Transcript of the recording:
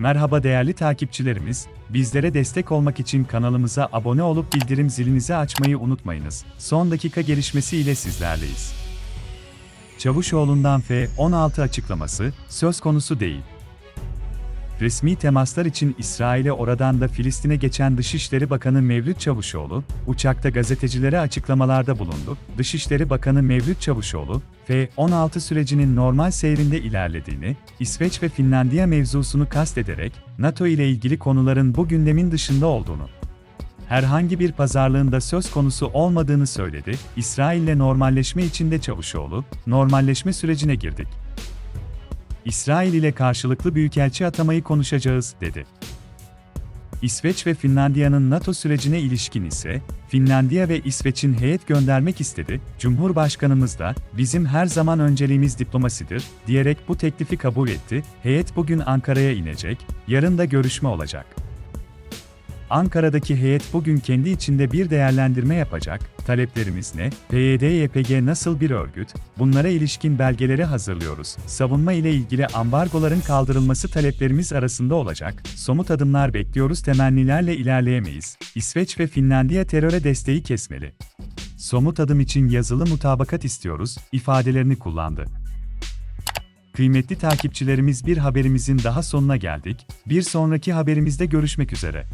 Merhaba değerli takipçilerimiz, bizlere destek olmak için kanalımıza abone olup bildirim zilinizi açmayı unutmayınız. Son dakika gelişmesi ile sizlerleyiz. Çavuşoğlu'ndan F-16 açıklaması, söz konusu değil. Resmi temaslar için İsrail'e oradan da Filistin'e geçen Dışişleri Bakanı Mevlüt Çavuşoğlu, uçakta gazetecilere açıklamalarda bulundu. Dışişleri Bakanı Mevlüt Çavuşoğlu, F-16 sürecinin normal seyrinde ilerlediğini, İsveç ve Finlandiya mevzusunu kastederek, NATO ile ilgili konuların bu gündemin dışında olduğunu, herhangi bir pazarlığında söz konusu olmadığını söyledi. İsrail'le normalleşme içinde Çavuşoğlu, normalleşme sürecine girdik. İsrail ile karşılıklı büyükelçi atamayı konuşacağız, dedi. İsveç ve Finlandiya'nın NATO sürecine ilişkin ise, Finlandiya ve İsveç'in heyet göndermek istedi, Cumhurbaşkanımız da, bizim her zaman önceliğimiz diplomasidir, diyerek bu teklifi kabul etti, heyet bugün Ankara'ya inecek, yarın da görüşme olacak. Ankara'daki heyet bugün kendi içinde bir değerlendirme yapacak, taleplerimiz ne, PYD-YPG nasıl bir örgüt, bunlara ilişkin belgeleri hazırlıyoruz, savunma ile ilgili ambargoların kaldırılması taleplerimiz arasında olacak, somut adımlar bekliyoruz temennilerle ilerleyemeyiz, İsveç ve Finlandiya teröre desteği kesmeli. Somut adım için yazılı mutabakat istiyoruz, ifadelerini kullandı. Kıymetli takipçilerimiz bir haberimizin daha sonuna geldik, bir sonraki haberimizde görüşmek üzere.